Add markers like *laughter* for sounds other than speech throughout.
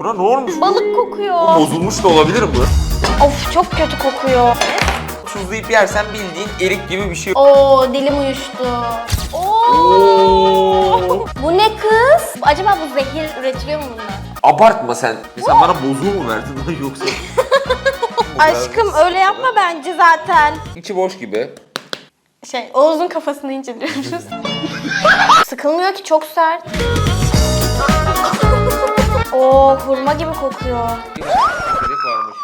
Buna ne olmuş? Balık kokuyor. Bozulmuş da olabilir mi? Of çok kötü kokuyor. Tuzlayıp yersen bildiğin erik gibi bir şey. Oo dilim uyuştu. Oo. Oo. Bu ne kız? Acaba bu zehir üretiliyor mu bundan? Abartma sen. Sen bana bozuğu mu verdin lan yoksa? *laughs* Aşkım öyle yapma bence zaten. İçi boş gibi. Şey Oğuz'un kafasını inceliyoruz. *laughs* Sıkılmıyor ki çok sert. Oo hurma gibi kokuyor. Varmış.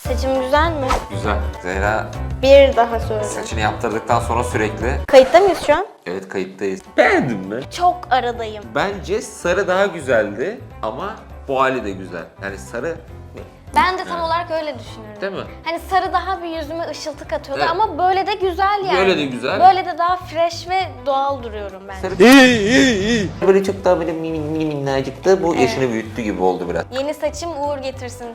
Saçım güzel mi? Güzel. Zehra Bir daha söyle. saçını yaptırdıktan sonra sürekli Kayıtta mıyız şu an? evet kayıttayız. Beğendin mi? Çok aradayım. Bence sarı daha güzeldi ama bu hali de güzel. Yani sarı Ben de tam olarak öyle düşünüyorum. değil mi? Hani sarı daha bir yüzüme ışıltı katıyordu Evet. ama böyle de güzel yani. Böyle de güzel. Böyle de daha fresh ve doğal duruyorum ben. Sarı Böyle çok daha böyle mini mini minnacıktı. Bu yaşını büyüttü gibi oldu biraz. Yeni saçım uğur getirsin.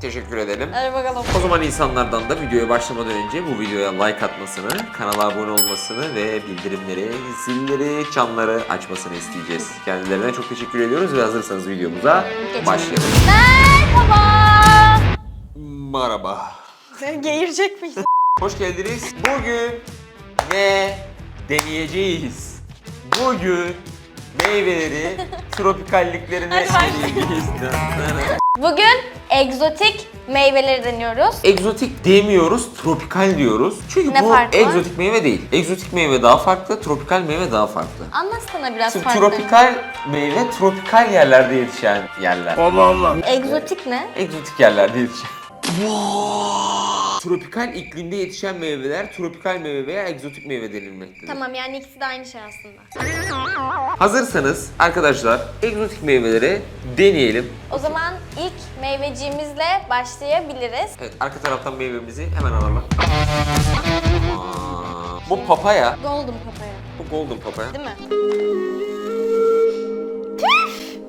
Teşekkür edelim. Hadi bakalım. O zaman insanlardan da videoya başlamadan önce bu videoya like atmasını, kanala abone olmasını ve bildirimleri, zilleri, çanları açmasını isteyeceğiz. Kendilerine çok teşekkür ediyoruz ve hazırsanız videomuza Geçelim. başlayalım. Merhaba. Merhaba. Seni *laughs* geğirecek miyiz? Hoş geldiniz. Bugün ne deneyeceğiz? Bugün meyveleri *laughs* tropikalliklerine başlayalım. Bugün egzotik meyveleri deniyoruz. Egzotik demiyoruz, tropikal diyoruz. Çünkü Ne bu farkı var? egzotik meyve değil. Egzotik meyve daha farklı, tropikal meyve daha farklı. Anlatsana biraz Şimdi farklı. tropikal meyve tropikal yerlerde yetişen yerler. Egzotik ne? Egzotik yerlerde yetişen. Tropikal iklimde yetişen meyveler tropikal meyve veya egzotik meyve denilmektedir. Tamam yani ikisi de aynı şey aslında. Hazırsanız arkadaşlar egzotik meyveleri deneyelim. O zaman ilk meyveciğimizle başlayabiliriz. Evet arka taraftan meyvemizi hemen alalım. Bu papaya. Golden papaya. Bu golden papaya. Değil mi?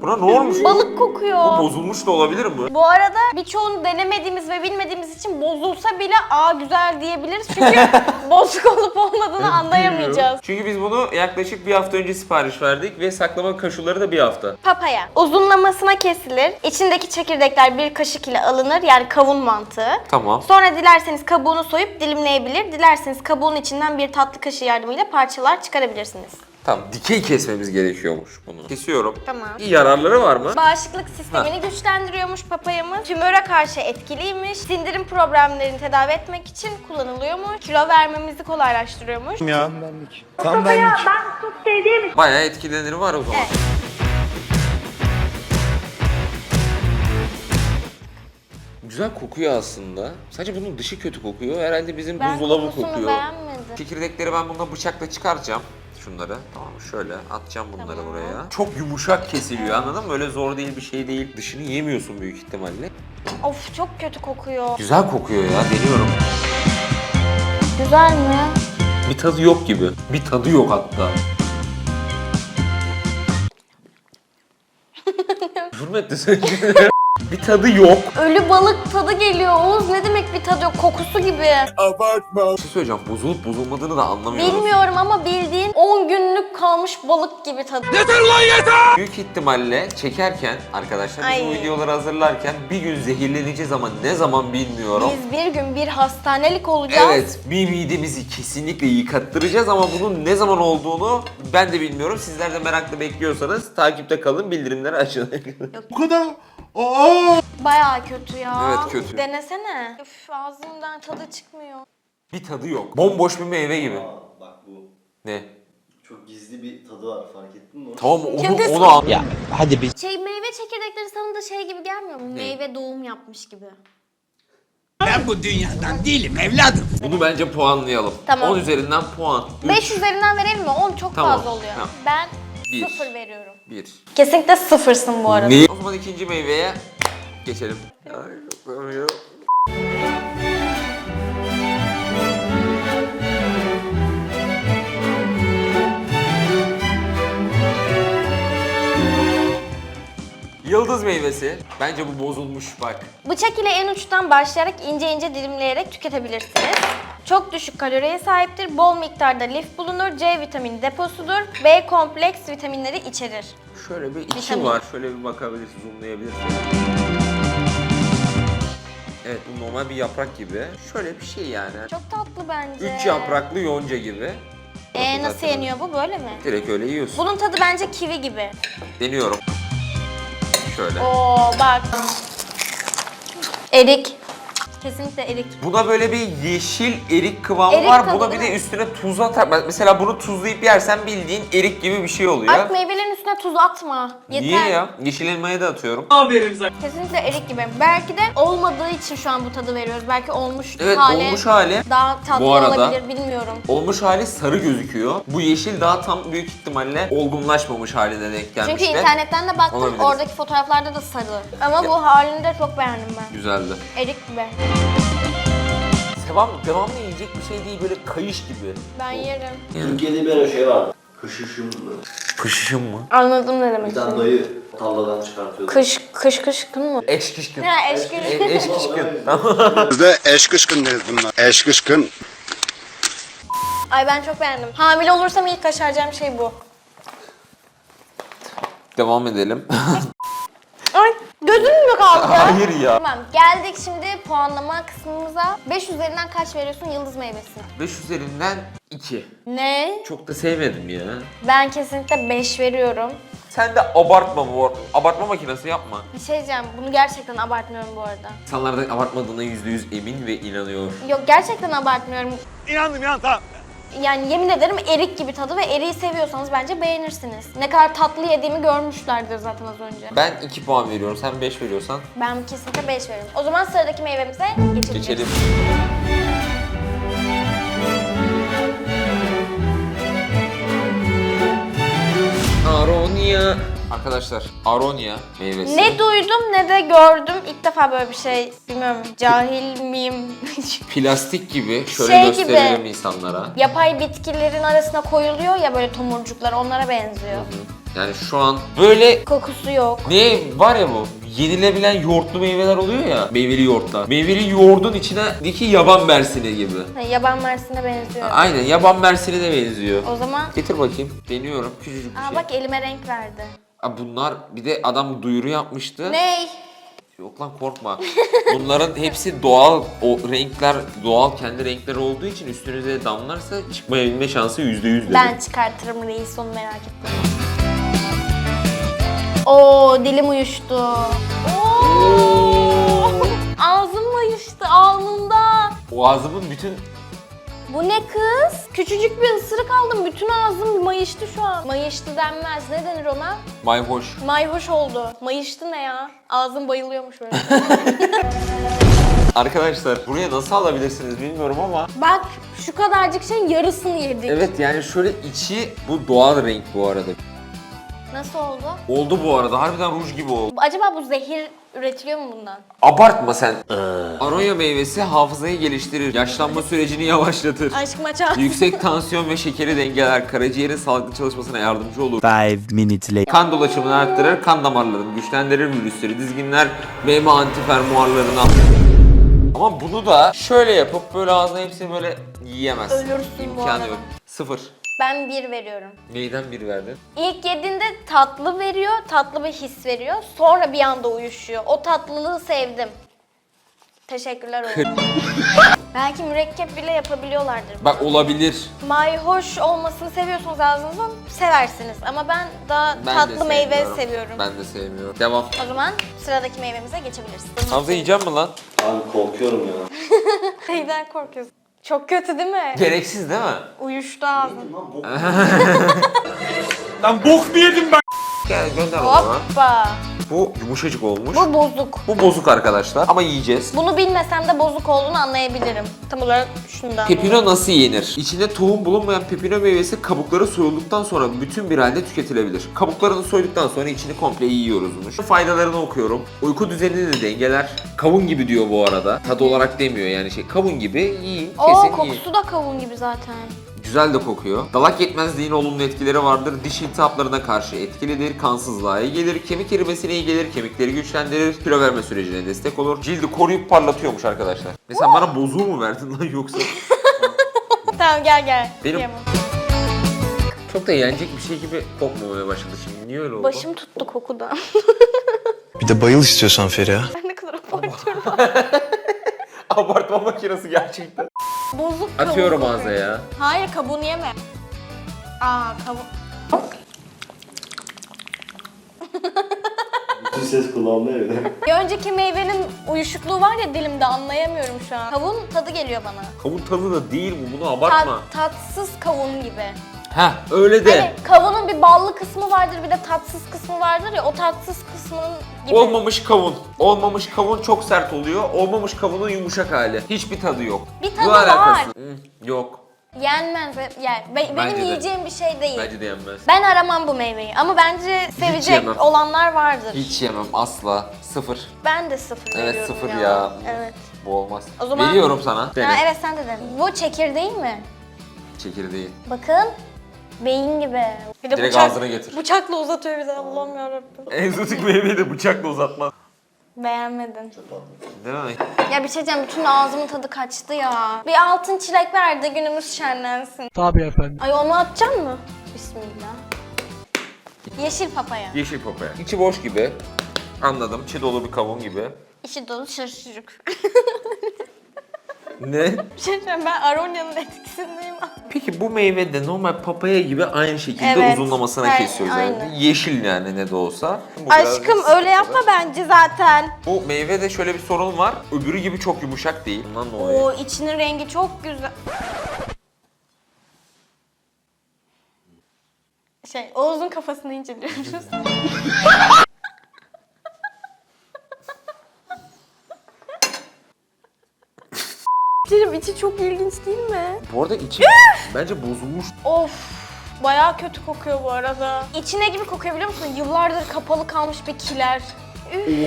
Buna ne olmuş? Balık kokuyor. Bu bozulmuş da olabilir mi? Bu arada birçoğunu denemediğimiz ve bilmediğimiz için bozulsa bile aa güzel diyebiliriz. Çünkü *laughs* bozuk olup olmadığını anlayamayacağız. Çünkü biz bunu yaklaşık bir hafta önce sipariş verdik ve saklama koşulları da bir hafta. Papaya. Uzunlamasına kesilir. İçindeki çekirdekler bir kaşık ile alınır. Yani kavun mantığı. Tamam. Sonra dilerseniz kabuğunu soyup dilimleyebilir. Dilerseniz kabuğun içinden bir tatlı kaşığı yardımıyla parçalar çıkarabilirsiniz. Tamam dikey kesmemiz gerekiyormuş bunu. Kesiyorum. Tamam. İyi yararları var mı? Bağışıklık sistemini güçlendiriyormuş papayamız. Tümöre karşı etkiliymiş. Sindirim problemlerini tedavi etmek için kullanılıyormuş. Kilo vermemizi kolaylaştırıyormuş. ya. Tam benlik. Bayağı etkileniri var o zaman. Evet. Güzel kokuyor aslında. Sadece bunun dışı kötü kokuyor. Herhalde bizim Ben buzdolabı kokusunu kokuyor. beğenmedim. Çekirdekleri ben bununla bıçakla çıkaracağım. Şunları. Tamam mı? Şöyle atacağım bunları Tamam. buraya. Çok yumuşak kesiliyor anladın mı? Öyle zor değil bir şey değil. Dışını yemiyorsun büyük ihtimalle. Of çok kötü kokuyor. Güzel kokuyor ya deniyorum. Güzel mi? Bir tadı yok gibi. Bir tadı yok hatta. *laughs* Hürmet de söyleyeyim. *laughs* bir tadı yok. Ölü balık tadı geliyor Oğuz. Ne demek bir tadı yok? Kokusu gibi. Bir şey söyleyeceğim. Bozulup bozulmadığını da anlamıyorum. Bilmiyorum ama bildiğin 10 günlük kalmış balık gibi tadı. Büyük ihtimalle çekerken arkadaşlar biz bu Ay. videoları hazırlarken bir gün zehirleneceğiz ama ne zaman bilmiyorum. Biz bir gün bir hastanelik olacağız. Evet, bir midemizi kesinlikle yıkattıracağız ama bunun ne zaman olduğunu ben de bilmiyorum. Sizler de merakla bekliyorsanız takipte kalın, bildirimleri açın. Bu kadar. Aa! Bayağı kötü ya. Evet, kötü. Denesene. Üf ağzımdan tadı çıkmıyor. bir tadı yok. Bomboş bir meyve gibi. Aa, bak bu Ne? çok gizli bir tadı var fark ettin mi? Tamam onu, ne onu an- Ya hadi bir. Şey meyve çekirdekleri sana da şey gibi gelmiyor mu? Meyve doğum yapmış gibi. Ben bu dünyadan değilim evladım. Bunu bence puanlayalım. Tamam. 10 üzerinden puan. 5 üzerinden verelim mi? 10 çok Tamam, fazla oluyor. tamam. Ben Bir. 0 veriyorum. 1. Kesinlikle sıfırsın bu arada. Ne? O zaman ikinci meyveye geçelim. Yıldız meyvesi. Bence bu bozulmuş bak. Bıçak ile en uçtan başlayarak ince ince dilimleyerek tüketebilirsiniz. Çok düşük kaloriye sahiptir. Bol miktarda lif bulunur. C vitamini deposudur. B kompleks vitaminleri içerir. Şöyle bir içi Vitamin. var. Şöyle bir bakabilirsin, zoomlayabilirsin. Evet bu normal bir yaprak gibi. Şöyle bir şey yani. Çok tatlı bence. Üç yapraklı yonca gibi. Ee, nasıl Zaten yeniyor bu? Böyle mi? Direkt öyle yiyorsun. Bunun tadı bence kivi gibi. Deniyorum. Şöyle. Oo bak. Erik. Kesinlikle erik. Buna böyle bir yeşil erik kıvamı Erik var. tadı Buna bir değil de mi? üstüne tuz atar. Mesela bunu tuzlayıp yersen bildiğin erik gibi bir şey oluyor. Artık meyvelerin üstüne tuz atma. Yeter. Niye ya? Yeşil elmaya da atıyorum. Kesinlikle erik gibi. Belki de olmadığı için şu an bu tadı veriyoruz. Belki olmuş Evet hali olmuş hali. daha tatlı Bu arada- olabilir bilmiyorum. Olmuş hali sarı gözüküyor. Bu yeşil daha tam büyük ihtimalle olgunlaşmamış haline denk gelmiş Çünkü de. internetten de baktım Olabilir. oradaki fotoğraflarda da sarı. Ama bu halini de çok beğendim ben. Güzeldi. Erik gibi. Devam, devamlı yiyecek bir şey değil böyle kayış gibi. Ben yerim. Türkiye'de bir ara şey vardı. Kışışım mı? Pışışım mı? Anladım ne demek Bir tane istediğini. dayı tavladan çıkartıyordu. Kış, kış kışkın mı? Eşkişkın. Ha eşkili. E- Eşkişkın. *laughs* Tamam. Bizde eş kışkın deriz bunlar. Eş kışkın. Ay ben çok beğendim. Hamile olursam ilk kaşaracağım şey bu. Devam edelim. Ay *laughs* gözüm mü kaldı? Hayır ya. Tamam geldik şimdi puanlama kısmımıza. 5 üzerinden kaç veriyorsun yıldız meyvesi? 5 üzerinden 2. Ne? Çok da sevmedim ya. Ben kesinlikle 5 veriyorum. Sen de abartma bu abartma makinesi yapma. Bir şey diyeceğim bunu gerçekten abartmıyorum bu arada. İnsanlar da abartmadığına %100 emin ve inanıyor. Yok gerçekten abartmıyorum. İnandım ya tamam. Yani yemin ederim erik gibi tadı ve eriği seviyorsanız bence beğenirsiniz. Ne kadar tatlı yediğimi görmüşlerdir zaten az önce. Ben 2 puan veriyorum. Sen 5 veriyorsan Ben kesinlikle 5 veriyorum. O zaman sıradaki meyvemize geçebiliriz. geçelim. Aronia. Arkadaşlar Aronia meyvesi. Ne duydum ne de gördüm. İlk defa böyle bir şey bilmiyorum cahil miyim? *laughs* Plastik gibi şöyle Şey gösterelim gibi. insanlara. Yapay bitkilerin arasına koyuluyor ya böyle tomurcuklar onlara benziyor. Yani şu an böyle Kokusu yok. ne var ya bu yenilebilen yoğurtlu meyveler oluyor ya meyveli yoğurtlar. Meyveli yoğurdun içine diki yaban mersini gibi. Ha, Yaban mersine benziyor. Aynen yaban mersini de benziyor. O zaman Getir bakayım. Deniyorum. Küçücük bir Aa şey. bak elime renk verdi. Aa, bunlar bir de adam duyuru yapmıştı. Ney? Yok lan korkma. Bunların hepsi doğal, o renkler doğal kendi renkleri olduğu için üstünüze damlarsa çıkmayabilme şansı yüzde yüz dedi. Ben çıkartırım reis onu merak etme. Oo dilim uyuştu. Oo. *laughs* Ağzım uyuştu alnımda. O ağzımın bütün Bu ne kız? Küçücük bir ısırık aldım. Bütün ağzım mayıştı şu an. Mayıştı denmez. Ne denir ona? mayhoş. Mayhoş oldu. Mayıştı ne ya? Ağzım bayılıyormuş böyle. *laughs* Arkadaşlar buraya nasıl alabilirsiniz bilmiyorum ama Bak şu kadarcık şeyin yarısını yedik. evet yani şöyle içi bu doğal renk bu arada. Nasıl oldu? Oldu bu arada harbiden ruj gibi oldu. Acaba bu zehir üretiliyor mu bundan? Abartma sen. Aronya meyvesi hafızayı geliştirir, yaşlanma sürecini yavaşlatır. Aşk maça. Yüksek tansiyon ve şekeri dengeler, karaciğerin sağlıklı çalışmasına yardımcı olur. Five minutes later. Kan dolaşımını arttırır, kan damarlarını güçlendirir, virüsleri dizginler, meyve antifermuarlarını Ama bunu da şöyle yapıp böyle ağzına hepsini böyle yiyemezsin. Ölürsün bu İmkanı arada. yok. Sıfır. Ben bir veriyorum. Neyden bir verdin? İlk yediğinde tatlı veriyor, tatlı bir his veriyor. Sonra bir anda uyuşuyor. O tatlılığı sevdim. Teşekkürler oğlum. *laughs* Belki mürekkep bile yapabiliyorlardır. Bak olabilir. Mayhoş olmasını seviyorsunuz ağzınızdan seversiniz. Ama ben daha Ben tatlı de meyve sevmiyorum. seviyorum. Ben de sevmiyorum. Devam. O zaman sıradaki meyvemize geçebiliriz. Hamza yiyecek mi lan? Abi korkuyorum ya. *laughs* Neyden korkuyorsun? Çok kötü değil mi? Gereksiz değil mi? Uyuştu ağzım. Lan bok. *laughs* Lan bok mu yedim ben? Gel gönder o zaman. Hoppa. Bu yumuşacık olmuş. Bu bozuk. Bu bozuk arkadaşlar ama yiyeceğiz. Bunu bilmesem de bozuk olduğunu anlayabilirim. Tam olarak şundan. Pepino nasıl yenir? İçinde tohum bulunmayan pepino meyvesi kabukları soyulduktan sonra bütün bir halde tüketilebilir. Kabuklarını soyduktan sonra içini komple yiyoruzmuş. Faydalarını okuyorum. Uyku düzenini de dengeler. Kavun gibi diyor bu arada. Tadı olarak demiyor yani şey. Kavun gibi yiyin. Oo Kesin yiyin. kokusu da kavun gibi zaten. Güzel de kokuyor. Dalak yetmezliğine olumlu etkileri vardır. Diş iltihaplarına karşı etkilidir. Kansızlığa iyi gelir. Kemik erimesine iyi gelir. Kemikleri güçlendirir. Kilo verme sürecine destek olur. Cildi koruyup parlatıyormuş arkadaşlar. Mesela bana bozuğu mu verdin lan yoksa? *laughs* Tamam gel gel. Benim-. Çok da yenecek bir şey gibi kokmamaya başladı şimdi. Niye öyle oldu? Başım tuttu kokudan. Bir de bayıl istiyorsan Feriha. ne kadar abartıyorum. *laughs* Abartma makinesi gerçekten. Bozuk kavun Atıyorum kokuyor. ağza ya. Hayır kabuğunu yeme. Aa kavun. Bütün ses kulağımda evde. Bir önceki meyvenin uyuşukluğu var ya dilimde anlayamıyorum şu an. Kavun tadı geliyor bana. Kavun tadı da değil bu. Bunu Tat, abartma. tatsız kavun gibi. Heh öyle de. Hani kavunun bir ballı kısmı vardır bir de tatsız kısmı vardır ya o tatsız kısmının gibi. Olmamış kavun. Olmamış kavun çok sert oluyor. Olmamış kavunun yumuşak hali. Hiçbir tadı yok. Bir tadı Bu var. alakası. Hı, yok. Yenmez. Yani be- Bence benim de. yiyeceğim bir şey değil. Bence de yenmez. Ben aramam bu meyveyi ama bence sevecek yemem. olanlar vardır. Hiç yemem asla. Sıfır. Ben de sıfır Evet veriyorum sıfır ya. Evet. Bu olmaz. O zaman- Veriyorum sana. Ha, Dene. evet sen de dedin. Bu çekirdeği mi? Çekirdeği. Bakın. Beyin gibi. Bir de Direkt bıçak, ağzına getir. Bıçakla uzatıyor bize Allah'ım yarabbim. *laughs* Egzotik meyveyi de bıçakla uzatmaz. Beğenmedin. Değil mi? Ya bir şey diyeceğim bütün ağzımın tadı kaçtı ya. Bir altın çilek ver de günümüz şenlensin. Tabii efendim. Ay onu atacaksın mı? Bismillah. Yeşil papaya. Yeşil papaya. İçi boş gibi. Anladım. İçi dolu bir kavun gibi. İçi dolu şaşırık. *laughs* Ne? bir şey diyeceğim ben Aronya'nın etkisindeyim. Peki bu meyve de normal papaya gibi aynı şekilde Evet. uzunlamasına Aynen, kesiyoruz yani. aynen. Yeşil yani ne de olsa. Bu biraz Aşkım sıkıntılı. öyle yapma bence zaten. Bu meyvede şöyle bir sorun var. Öbürü gibi çok yumuşak değil. Bundan dolayı. Oo içinin rengi çok güzel. Şey Oğuz'un kafasını inceliyoruz. *laughs* içi çok ilginç değil mi? Bu arada içi *laughs* bence bozulmuş. Of bayağı kötü kokuyor bu arada. İçine gibi kokuyor biliyor musun? Yıllardır kapalı kalmış bir kiler.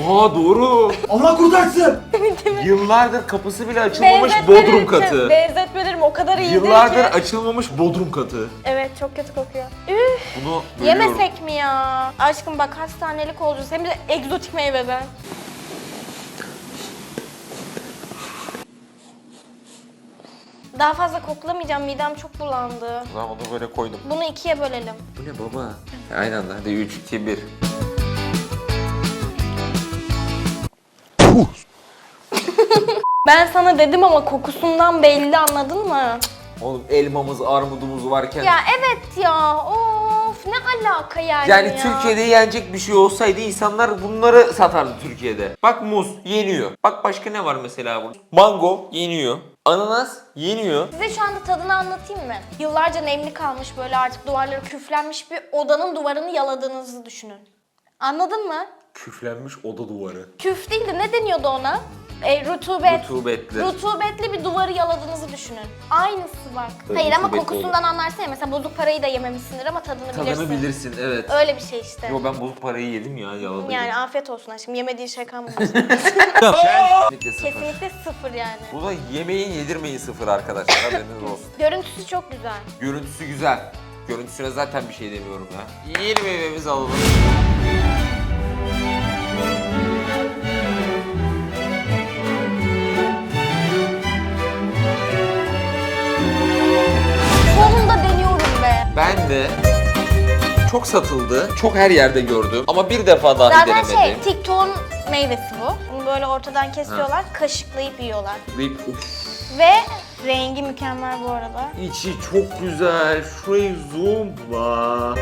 Oha doğru. *laughs* Allah kurtarsın. *laughs* Yıllardır kapısı bile açılmamış bodrum katı. Benzetmelerim o kadar iyidir Yıllardır ki. açılmamış bodrum katı. Evet çok kötü kokuyor. Üf. Bunu bölüyorum. Yemesek mi ya? Aşkım bak hastanelik olacağız. Hem de egzotik meyveden. Daha fazla koklamayacağım. Midem çok bulandı. Ulan onu böyle koydum. Bunu ikiye bölelim. Bu ne baba? Aynen anda. Hadi 3, 2, 1. Ben sana dedim ama kokusundan belli anladın mı? Oğlum elmamız, armudumuz varken. Ya evet ya. Of ne alaka yani Yani ya. Türkiye'de yenecek bir şey olsaydı insanlar bunları satardı Türkiye'de. Bak muz yeniyor. Bak başka ne var mesela burada? Mango yeniyor. Ananas yeniyor. Size şu anda tadını anlatayım mı? Yıllarca nemli kalmış böyle artık duvarları küflenmiş bir odanın duvarını yaladığınızı düşünün. Anladın mı? Küflenmiş oda duvarı. Küf değil de ne deniyordu ona? E, rutubet. Rutubetli. Rutubetli bir duvarı yaladığınızı düşünün. Aynısı bak. Evet, Hayır ama rutubetli kokusundan anlarsın ya mesela bozuk parayı da yememişsindir ama tadını, Tadını bilirsin. bilirsin evet. Öyle bir şey işte. Yo ben bozuk parayı yedim ya yaladım. Yani afiyet olsun aşkım. Yemediğin şey kalmadı. *laughs* Kesinlikle sıfır. Kesinlikle sıfır yani. Bu da yemeğin yedirmeyin sıfır arkadaşlar haberiniz olsun. *laughs* Görüntüsü çok güzel. Görüntüsü güzel. Görüntüsüne zaten bir şey demiyorum ya. Yeni meyvemizi alalım. Ben de çok satıldı. Çok her yerde gördüm. Ama bir defa dahi Zaten denemedim. şey, TikTok'un meyvesi bu. Bunu böyle ortadan kesiyorlar, kaşıklayıp yiyorlar. Ve uf, Ve rengi mükemmel bu arada. içi çok güzel. Şurayı zoomla.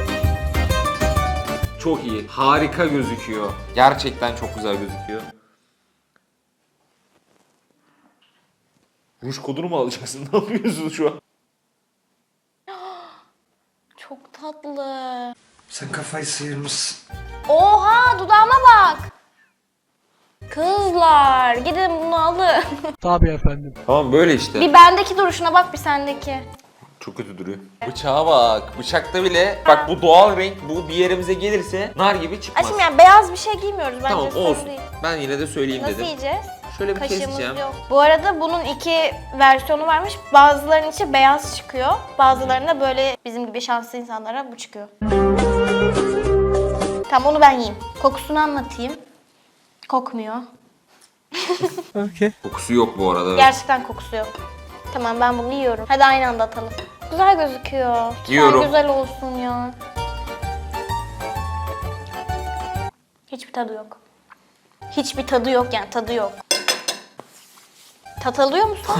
Çok iyi. Harika gözüküyor. Gerçekten çok güzel gözüküyor. Ruj kodunu mu alacaksın? *laughs* Ne yapıyorsun şu an? Çok tatlı. Sen kafayı sıyırmışsın. Oha dudağıma bak. Kızlar gidin bunu alın. *laughs* Tabii efendim. Tamam böyle işte. bir bendeki duruşuna bak bir sendeki. Çok kötü duruyor. Bıçağa bak. Bıçakta bile bak bu doğal renk bu bir yerimize gelirse nar gibi çıkmaz. Aşkım yani beyaz bir şey giymiyoruz bence tamam sorun olsun. değil. Ben yine de söyleyeyim Nasıl dedim. yiyeceğiz? Şöyle bir Kaşığımız keseceğim. yok. Bu arada bunun iki versiyonu varmış. Bazılarının içi beyaz çıkıyor. Bazılarında böyle bizim gibi şanslı insanlara bu çıkıyor. Tamam onu ben yiyeyim. Kokusunu anlatayım. Kokmuyor. *laughs* Kokusu yok bu arada. Gerçekten kokusu yok. Tamam ben bunu yiyorum. Hadi aynı anda atalım. Güzel gözüküyor. Lütfen Yiyorum. güzel olsun ya. Hiçbir tadı yok. Hiçbir tadı yok yani tadı yok. Tat alıyor musun?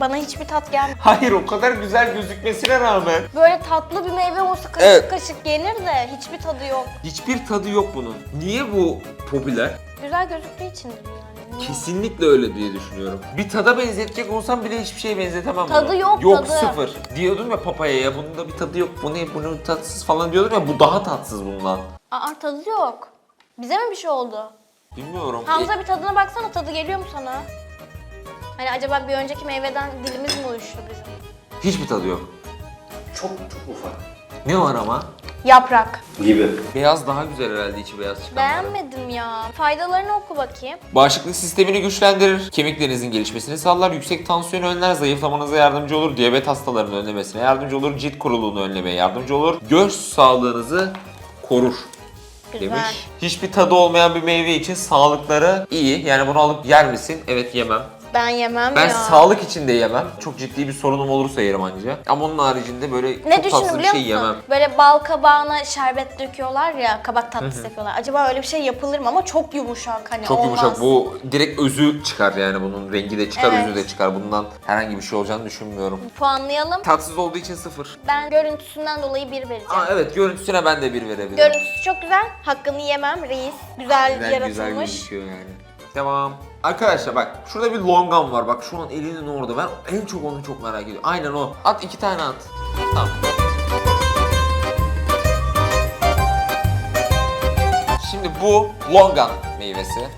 Bana hiçbir tat gelmiyor. Hayır o kadar güzel gözükmesine rağmen. Böyle tatlı bir meyve olsa kaşık Evet. kaşık yenir de hiçbir tadı yok. Hiçbir tadı yok bunun. Niye bu popüler? Güzel gözüktüğü içindir yani. Niye? Kesinlikle öyle diye düşünüyorum. Bir tada benzetecek olsam bile hiçbir şeye benzetemem Tadı bunu. yok, Yok tadı. sıfır. Diyordum ya papayaya bunun da bir tadı yok. Bu ne bunun tatsız falan diyordum ya bu daha tatsız bundan. Aa tadı yok. Bize mi bir şey oldu? Bilmiyorum. Hamza bir tadına baksana tadı geliyor mu sana? Hani acaba bir önceki meyveden dilimiz mi uyuştu bizim? Hiçbir tadı yok. Çok çok ufak. Ne var ama? Yaprak. Gibi. Beyaz daha güzel herhalde içi beyaz çıkan. Beğenmedim ya. Faydalarını oku bakayım. Bağışıklık sistemini güçlendirir, kemiklerinizin gelişmesini sağlar, yüksek tansiyonu önler, zayıflamanıza yardımcı olur, diyabet hastalarının önlemesine yardımcı olur, cilt kuruluğunu önlemeye yardımcı olur, göz sağlığınızı korur Güzel. demiş. Hiçbir tadı olmayan bir meyve için sağlıkları iyi. Yani bunu alıp yer misin? Evet yemem. Ben yemem Ben ya. sağlık için de yemem. Çok ciddi bir sorunum olursa yerim anca. Ama onun haricinde böyle ne çok düşündüm tatsız bir biliyor şey musun? yemem. Böyle bal kabağına şerbet döküyorlar ya, kabak tatlısı yapıyorlar. Acaba öyle bir şey yapılır mı ama çok yumuşak hani Çok olmaz. yumuşak. Bu direkt özü çıkar yani bunun rengi de çıkar, Evet. özü de çıkar. Bundan herhangi bir şey olacağını düşünmüyorum. Puanlayalım. Tatsız olduğu için sıfır. Ben görüntüsünden dolayı bir vereceğim. Aa evet görüntüsüne ben de bir verebilirim. Görüntüsü çok güzel. Hakkını yemem reis. Güzel, Güzel, yaratılmış. güzel gözüküyor yani. Tamam. Arkadaşlar bak şurada bir longan var. Bak şu an elinin orada. Ben en çok onu çok merak ediyorum. Aynen o. At iki tane at. Tamam. Şimdi bu longan meyvesi.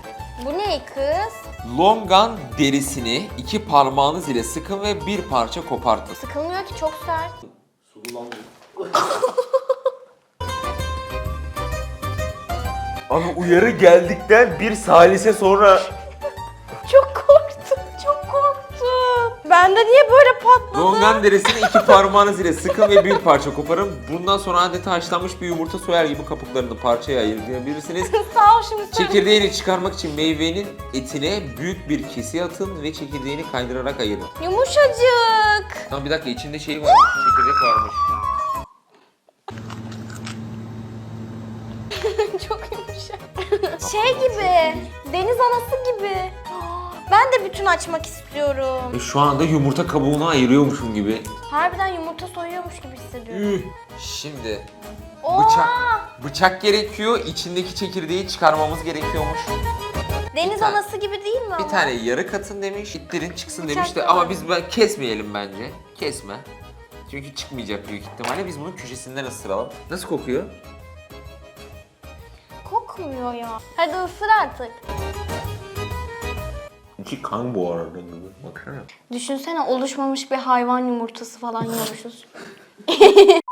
Bu ne kız? Longan derisini iki parmağınız ile sıkın ve bir parça kopartın. Sıkılmıyor ki çok sert. Abi uyarı geldikten bir salise sonra korktum. Ben de niye böyle patladı? Longan derisini iki parmağınız ile sıkın ve bir parça koparın. Bundan sonra adeta haşlanmış bir yumurta soyar gibi kabuklarını parçaya ayırabilirsiniz. *laughs* Sağ ol şimdi söyle. Çekirdeğini çıkarmak için meyvenin etine büyük bir kesi atın ve çekirdeğini kaydırarak ayırın. Yumuşacık. Tamam bir dakika içinde şey varmış, çekirdek varmış. *laughs* çok yumuşak. şey gibi, deniz anası gibi. Ben de bütün açmak istiyorum. E şu anda yumurta kabuğunu ayırıyormuşum gibi. Harbiden yumurta soyuyormuş gibi hissediyorum. Üh. Şimdi Oha! bıçak bıçak gerekiyor. içindeki çekirdeği çıkarmamız gerekiyormuş. Deniz tane- anası gibi değil mi Bir ama? tane yarı katın demiş, ittirin çıksın Bıçak demiş de da ama biz ben kesmeyelim bence. Kesme. Çünkü çıkmayacak büyük ihtimalle. Biz bunun köşesinden ısıralım. Nasıl kokuyor? Kokmuyor ya. Hadi ısır artık. İçi kan bu arada. Baksana. Düşünsene oluşmamış bir hayvan yumurtası falan yiyormuşuz. *laughs*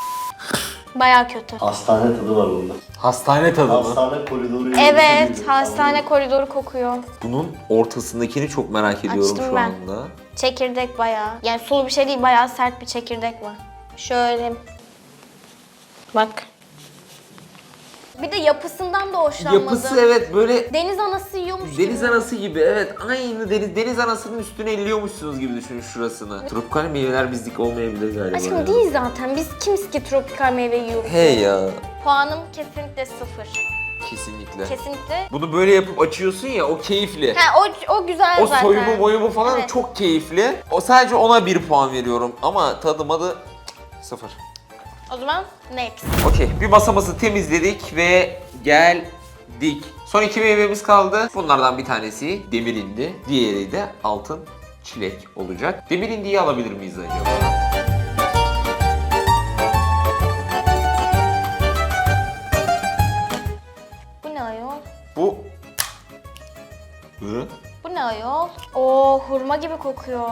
Baya kötü. Hastane tadı var bunda. Hastane tadı mı? Hastane koridoru gibi Evet, şey hastane koridoru kokuyor. Bunun ortasındakini çok merak ediyorum Açtım şu ben. anda. Çekirdek bayağı. Yani sulu bir şey değil, bayağı sert bir çekirdek var. Şöyle. Bak. Bir de yapısından da hoşlanmadım. Yapısı evet böyle Deniz anası yiyormuş deniz gibi. anası gibi evet aynı deniz deniz anasının üstüne elliyormuşsunuz gibi düşünün şurasını. Tropikal meyveler bizlik olmayabilir galiba. Aşkım ya. değil zaten. Biz kimiz ki tropikal meyve yiyoruz? Hey ya. Puanım kesinlikle sıfır. Kesinlikle. Kesinlikle. Bunu böyle yapıp açıyorsun ya o keyifli. Ha o, o güzel O zaten. soyumu boyumu falan Evet. çok keyifli. O sadece ona bir puan veriyorum ama tadı madı cık, sıfır. O zaman next. Okey bir masamızı temizledik ve geldik. Son iki meyvemiz kaldı. Bunlardan bir tanesi demir indi. Diğeri de altın çilek olacak. Demir indiyi alabilir miyiz acaba? Bu ne ayol? Bu... Hı? Bu ne ayol? Oo hurma gibi kokuyor.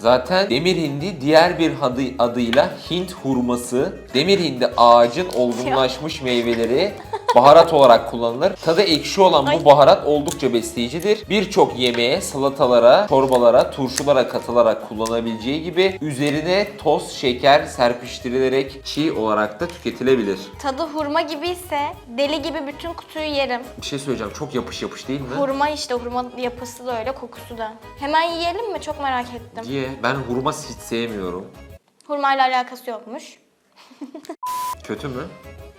Zaten demir hindi diğer bir adı, adıyla Hint hurması. Demir hindi ağacın olgunlaşmış meyveleri Baharat olarak kullanılır. Tadı ekşi olan bu baharat oldukça besleyicidir. Birçok yemeğe, salatalara, çorbalara, turşulara katılarak kullanabileceği gibi üzerine toz şeker serpiştirilerek çiğ olarak da tüketilebilir. Tadı hurma gibiyse deli gibi bütün kutuyu yerim. Bir şey söyleyeceğim. Çok yapış yapış değil mi? Hurma işte hurma yapısı da öyle kokusu da. Hemen yiyelim mi? Çok merak ettim. Diye ben hurma hiç sevmiyorum. Hurmayla alakası yokmuş. Kötü mü?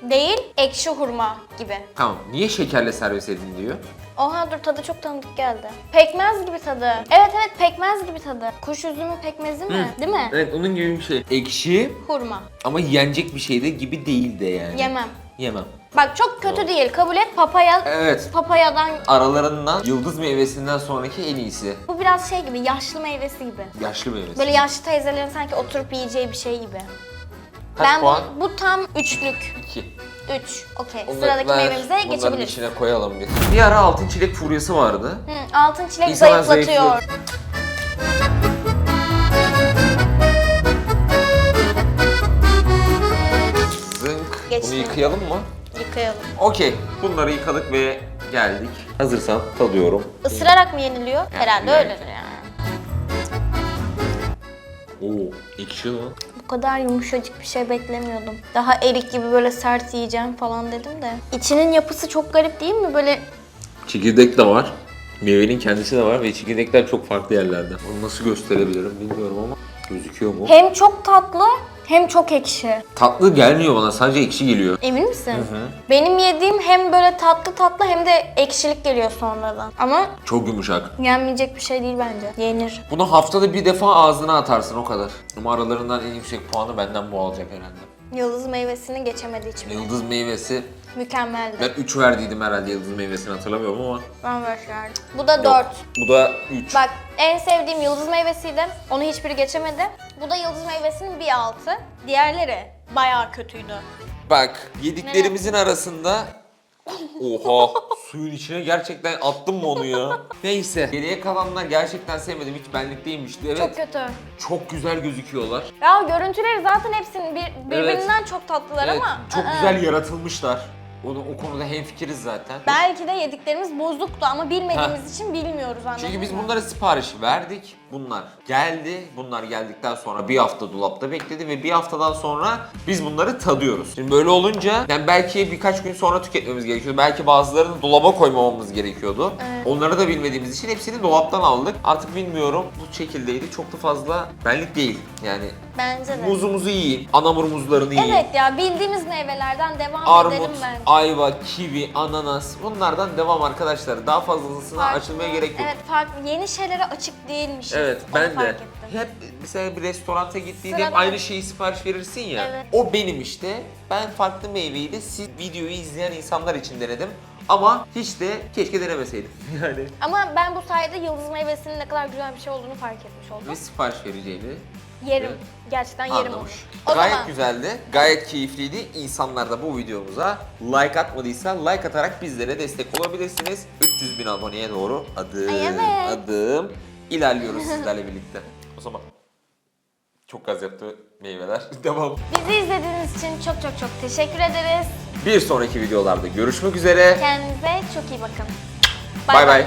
Değil, ekşi hurma gibi. Tamam. Niye şekerle servis edin diyor? Oha dur tadı çok tanıdık geldi. Pekmez gibi tadı. Evet evet pekmez gibi tadı. Kuş üzümü pekmezi mi? Değil mi? Evet onun gibi bir şey. Ekşi Hurma. ama yenecek bir şey de gibi değil de yani. Yemem. Yemem. Bak çok kötü değil. Kabul et papaya. Evet. Papayadan Aralarından yıldız meyvesinden sonraki en iyisi. bu biraz şey gibi yaşlı meyvesi gibi. Yaşlı meyvesi. Böyle yaşlı teyzelerin sanki oturup yiyeceği bir şey gibi. Kaç ben puan? Bu, bu tam üçlük. 2. Üç. Okey. Sıradaki meyvemize Bunların geçebiliriz. içine koyalım bir. Bir ara altın çilek furyası vardı. Hı, altın çilek İnsanlar zayıflatıyor. zayıflıyor. Zınk. Geçti. Bunu yıkayalım mı? Yıkayalım. Okey. Bunları yıkadık ve geldik. Hazırsan tadıyorum. Isırarak mı yeniliyor? Herhalde yani. öyledir yani. Oo, ekşi lan. Kadar yumuşacık bir şey beklemiyordum. Daha erik gibi böyle sert yiyeceğim falan dedim de. İçinin yapısı çok garip değil mi? Böyle Çekirdek de var. Meyvenin kendisi de var ve çekirdekler çok farklı yerlerde. Onu nasıl gösterebilirim bilmiyorum ama gözüküyor mu? hem çok tatlı hem çok ekşi. Tatlı gelmiyor bana sadece ekşi geliyor. Emin misin? Benim yediğim hem böyle tatlı tatlı hem de ekşilik geliyor sonradan. Ama Çok yumuşak. yenmeyecek bir şey değil bence. Yenir. Bunu haftada bir defa ağzına atarsın o kadar. Ama aralarından en yüksek puanı benden bu alacak herhalde. Yıldız meyvesini geçemedi hiçbir. Yıldız meyvesi, Mükemmeldi. ben 3 verdiydim herhalde yıldız meyvesini hatırlamıyorum ama. Ben beş verdim. Bu da Yok. 4. Bu da 3. Bak en sevdiğim yıldız meyvesiydi. Onu hiçbiri geçemedi. Bu da yıldız meyvesinin bir altı. Diğerleri bayağı kötüydü. Bak yediklerimizin arasında Oha suyun içine gerçekten attım mı onu ya? Neyse. Geriye kalanlar gerçekten sevmedim. Hiç benlik değilmişti. Evet. Çok kötü. Çok güzel gözüküyorlar. Ya görüntüleri zaten hepsinin bir, birbirinden çok tatlılar Evet, ama çok ı-ı. güzel yaratılmışlar. Onu, o konuda hemfikiriz zaten. Belki de yediklerimiz bozuktu ama bilmediğimiz için bilmiyoruz anladın Çünkü biz mı? bunlara sipariş verdik. Bunlar geldi. Bunlar geldikten sonra bir hafta dolapta bekledi ve bir haftadan sonra biz bunları tadıyoruz. Şimdi böyle olunca yani belki birkaç gün sonra tüketmemiz gerekiyordu. Belki bazılarını dolaba koymamamız gerekiyordu. Evet. Onları da bilmediğimiz için hepsini dolaptan aldık. Artık bilmiyorum bu şekildeydi. Çok da fazla benlik değil. Yani Bence de. muzumuzu yiyin. Anamur muzlarını yiyin. Evet ya bildiğimiz meyvelerden devam Armut, edelim bence. ayva, kivi, ananas bunlardan devam arkadaşlar. Daha fazlasına Farklı- açılmaya gerek yok. Evet farklı yeni şeylere açık değilmişiz. Evet Onu ben fark de. ettim. Hep mesela bir restoranta gittiğinde hep aynı şeyi sipariş verirsin ya. Evet. O benim işte. Ben farklı meyveyi de siz videoyu izleyen insanlar için denedim. Ama hiç de keşke denemeseydim. *laughs* Yani Ama ben bu sayede yıldız meyvesinin ne kadar güzel bir şey olduğunu fark etmiş oldum. ve sipariş vereceğini Yerim. Evet. Gerçekten yerim onu. anlamış. O Gayet zaman güzeldi. Gayet keyifliydi. İnsanlar da bu videomuza like atmadıysa like atarak bizlere destek olabilirsiniz. 300 bin aboneye doğru adım Ay, evet. adım ilerliyoruz *laughs* sizlerle birlikte. O zaman çok gaz yaptı meyveler. *laughs* Devam. bizi izlediğiniz için çok çok çok teşekkür ederiz. Bir sonraki videolarda görüşmek üzere. Kendinize çok iyi bakın. Bay bay.